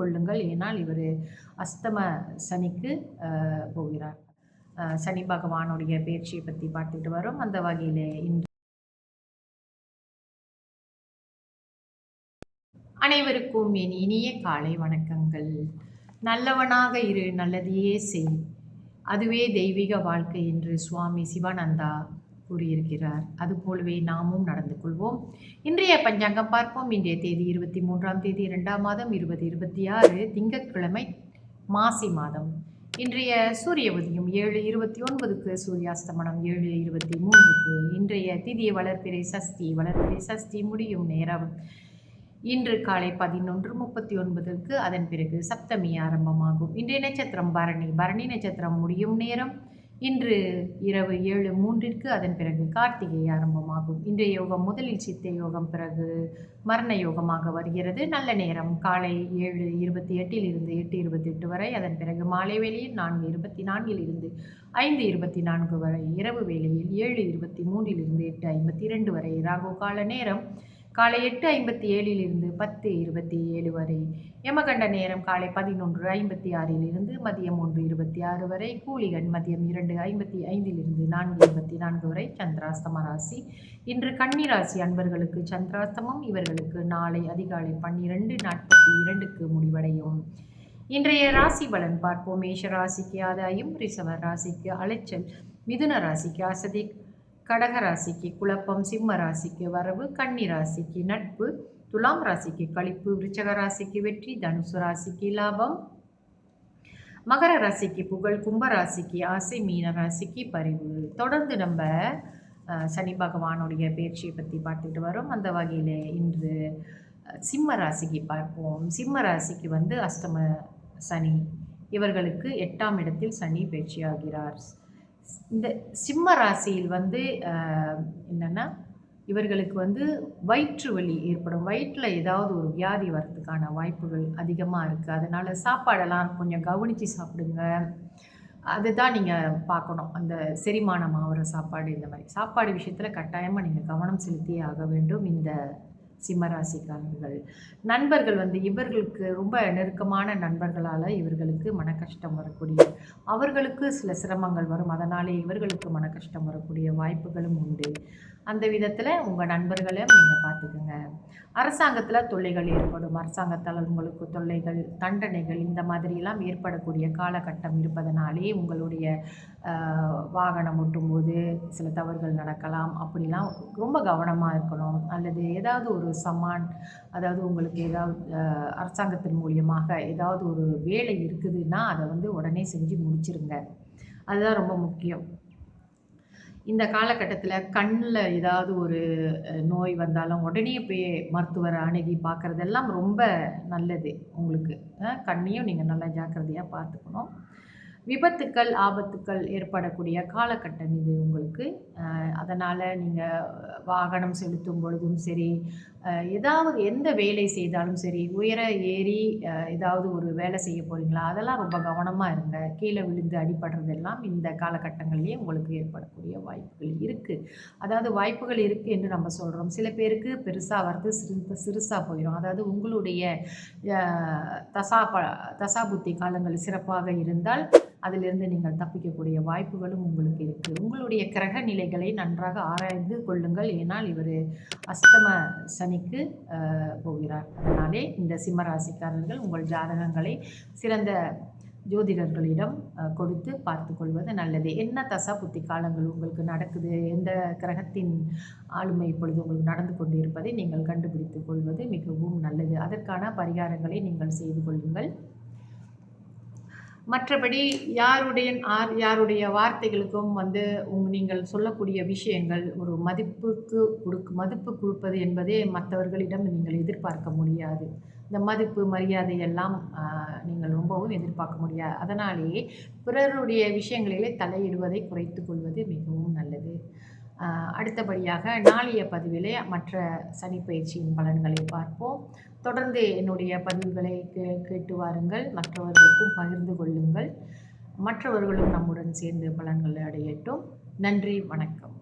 கொள்ளுங்கள். ஏனால் இவர் அஸ்தம சனிக்கு போகிறார். சனி பகவானுடைய பயிற்சியை பற்றி பார்த்துட்டு வரோம். அந்த வகையில் இன்று அனைவருக்கும் என் இனிய காலை வணக்கங்கள். நல்லவனாக இரு நல்லதையே செய். அதுவே தெய்வீக வாழ்க்கை என்று சுவாமி சிவானந்தா கூறியிருக்கிறார். அதுபோலவே நாமும் நடந்து கொள்வோம். இன்றைய பஞ்சாங்கம் பார்ப்போம். இன்றைய தேதி இருபத்தி மூன்றாம் தேதி இரண்டாம் மாதம் இருபது இருபத்தி ஆறு திங்கட்கிழமை மாசி மாதம். இன்றைய சூரிய உதயம் ஏழு இருபத்தி ஒன்பதுக்கு சூரியாஸ்தமனம் ஏழு இருபத்தி மூன்றுக்கு. இன்றைய திதிய வளர்ப்பிறை சஷ்டி வளர்ப்பிறை சஷ்டி முடியும் நேரம். இன்று காலை பதினொன்று முப்பத்தி ஒன்பதுக்கு அதன் பிறகு சப்தமி ஆரம்பமாகும். இன்றைய நட்சத்திரம் பரணி. பரணி நட்சத்திரம் முடியும் நேரம். இன்று இரவு ஏழு மூன்றிற்கு அதன் பிறகு கார்த்திகை ஆரம்பமாகும். இன்றைய யோகம் முதலில் சித்த யோகம் பிறகு மரண யோகமாக வருகிறது. நல்ல நேரம். காலை ஏழு இருபத்தி எட்டில் இருந்து எட்டு இருபத்தி எட்டு வரை அதன் பிறகு மாலை வேளையில் நான்கு இருபத்தி நான்கில் இருந்து ஐந்து இருபத்தி நான்கு வரை இரவு வேளையில் ஏழு இருபத்தி மூன்றில் இருந்து எட்டு ஐம்பத்தி இரண்டு வரை. ராகு கால நேரம் காலை எட்டு ஐம்பத்தி ஏழில் இருந்து பத்து இருபத்தி ஏழு வரை. யமகண்ட நேரம் காலை பதினொன்று ஐம்பத்தி ஆறில் இருந்து மதியம் ஒன்று இருபத்தி ஆறு வரை. கூலிகன் மதியம் இரண்டு ஐம்பத்தி ஐந்திலிருந்து நான்கு இருபத்தி நான்கு வரை. சந்திராஸ்தம ராசி. இன்று கன்னிராசி அன்பர்களுக்கு சந்திராஸ்தமம் இவர்களுக்கு நாளை அதிகாலை பன்னிரண்டு நாற்பத்தி இரண்டுக்கு முடிவடையும். இன்றைய ராசி பலன் பார்ப்போம். மேஷ ராசிக்கு ஆதாயம் ரிஷவ ராசிக்கு அலைச்சல் மிதுன ராசிக்கு அசதி கடக ராசிக்கு குழப்பம் சிம்ம ராசிக்கு வரவு கன்னி ராசிக்கு நட்பு துலாம் ராசிக்கு கழிப்பு விருச்சக ராசிக்கு வெற்றி தனுசு ராசிக்கு லாபம். மகர ராசிக்கு புகழ் கும்ப ராசிக்கு ஆசை மீன ராசிக்கு பரிவு. தொடர்ந்து நம்ம சனி பகவானுடைய பயிற்சியை பற்றி பார்த்துட்டு வரோம். அந்த வகையில் இன்று சிம்ம ராசிக்கு பார்ப்போம். சிம்ம ராசிக்கு வந்து அஷ்டம சனி. இவர்களுக்கு எட்டாம் இடத்தில் சனி பயிற்சியாகிறார் இந்த சிம்ம ராசியில் வந்து என்னென்னா இவர்களுக்கு வந்து வயிற்று வலி ஏற்படும். வயிற்றில் ஏதாவது ஒரு வியாதி வர்றதுக்கான வாய்ப்புகள் அதிகமாக இருக்குது அதனால் சாப்பாடெல்லாம் கொஞ்சம் கவனித்து சாப்பிடுங்க. அதுதான் நீங்கள் பார்க்கணும். அந்த செரிமானம் ஆகிற சாப்பாடு இந்த மாதிரி. சாப்பாடு விஷயத்தில் கட்டாயமாக நீங்கள் கவனம் செலுத்தியே ஆக வேண்டும். இந்த சிம்மராசிக்காரர்கள். நண்பர்கள் வந்து இவர்களுக்கு ரொம்ப நெருக்கமான நண்பர்களால் இவர்களுக்கு மன கஷ்டம் வரக்கூடிய அவர்களுக்கு சில சிரமங்கள் வரும். அதனாலே இவர்களுக்கு மன கஷ்டம் வரக்கூடிய வாய்ப்புகளும் உண்டு. அந்த விதத்தில் உங்கள் நண்பர்களை நீங்கள் பார்த்துக்குங்க. அரசாங்கத்தில் தொல்லைகள் ஏற்படும். அரசாங்கத்தால் உங்களுக்கு தொல்லைகள் தண்டனைகள் இந்த மாதிரிலாம் ஏற்படக்கூடிய காலகட்டம் இருப்பதனாலே உங்களுடைய வாகனம் ஓட்டும்போது சில தவறுகள் நடக்கலாம். அப்படிலாம் ரொம்ப கவனமாக இருக்கணும். அல்லது ஏதாவது ஒரு சமான் அதாவது உங்களுக்கு ஏதாவது அரசாங்கத்தின் மூலியமாக ஏதாவது ஒரு வேலை இருக்குதுன்னா அதை வந்து உடனே செஞ்சு முடிச்சிருங்க. அதுதான் ரொம்ப முக்கியம். இந்த காலகட்டத்தில் கண்ணில் ஏதாவது ஒரு நோய் வந்தாலும் உடனே போய் மருத்துவரை அணுகி பார்க்குறதெல்லாம் ரொம்ப நல்லது. உங்களுக்கு கண்ணையும் நீங்கள் நல்லா ஜாக்கிரதையாக பார்த்துக்கணும். விபத்துக்கள் ஆபத்துக்கள் ஏற்படக்கூடிய காலகட்டம் இது உங்களுக்கு. அதனால் நீங்கள் வாகனம் செலுத்தும் பொழுதும் சரி ஏதாவது எந்த வேலை செய்தாலும் சரி உயர ஏறி ஏதாவது ஒரு வேலை செய்ய போகிறீங்களா அதெல்லாம் ரொம்ப கவனமாக இருங்க. கீழே விழுந்து அடிபடுறதெல்லாம் இந்த காலகட்டங்கள்லேயே உங்களுக்கு ஏற்படக்கூடிய வாய்ப்புகள் இருக்குது அதாவது வாய்ப்புகள் இருக்குது என்று நம்ம சொல்கிறோம் சில பேருக்கு பெருசாக வர்றது சிறு சிறுசாக போயிடும் அதாவது உங்களுடைய தசா ப தசா புத்தி காலங்கள் சிறப்பாக இருந்தால் அதிலிருந்து நீங்கள் தப்பிக்கக்கூடிய வாய்ப்புகளும் உங்களுக்கு இருக்குது உங்களுடைய கிரக நிலைகளை நன்றாக ஆராய்ந்து கொள்ளுங்கள். ஏனால் இவர் அஸ்தம சனிக்கு போகிறார். அதனாலே இந்த சிம்மராசிக்காரர்கள் உங்கள் ஜாதகங்களை சிறந்த ஜோதிடர்களிடம் கொடுத்து பார்த்து கொள்வது நல்லது. என்ன தசா புத்தி காலங்கள் உங்களுக்கு நடக்குது? எந்த கிரகத்தின் ஆளுமை இப்பொழுது உங்களுக்கு நடந்து கொண்டு இருப்பதை நீங்கள் கண்டுபிடித்துக் கொள்வது மிகவும் நல்லது. அதற்கான பரிகாரங்களை நீங்கள் செய்து கொள்ளுங்கள். மற்றபடி யாருடைய ஆர் யாருடைய வார்த்தைகளுக்கும் வந்து உங் நீங்கள் சொல்லக்கூடிய விஷயங்கள் ஒரு மதிப்புக்கு கொடுக்கு மதிப்பு கொடுப்பது என்பதே மற்றவர்களிடம் நீங்கள் எதிர்பார்க்க முடியாது. இந்த மதிப்பு மரியாதை எல்லாம் நீங்கள் ரொம்பவும் எதிர்பார்க்க முடியாது. அதனாலேயே பிறருடைய விஷயங்களிலே தலையிடுவதை குறைத்து கொள்வது மிகவும் நல்லது. அடுத்தபடியாக நாளைய பதிவிலே மற்ற சனி பயிற்சியின் பலன்களை பார்ப்போம். தொடர்ந்து என்னுடைய பதிவுகளை கே கேட்டு வாருங்கள். மற்றவர்களுக்கும் பகிர்ந்து கொள்ளுங்கள். மற்றவர்களும் நம்முடன் சேர்ந்து பலன்களை அடையட்டும். நன்றி வணக்கம்.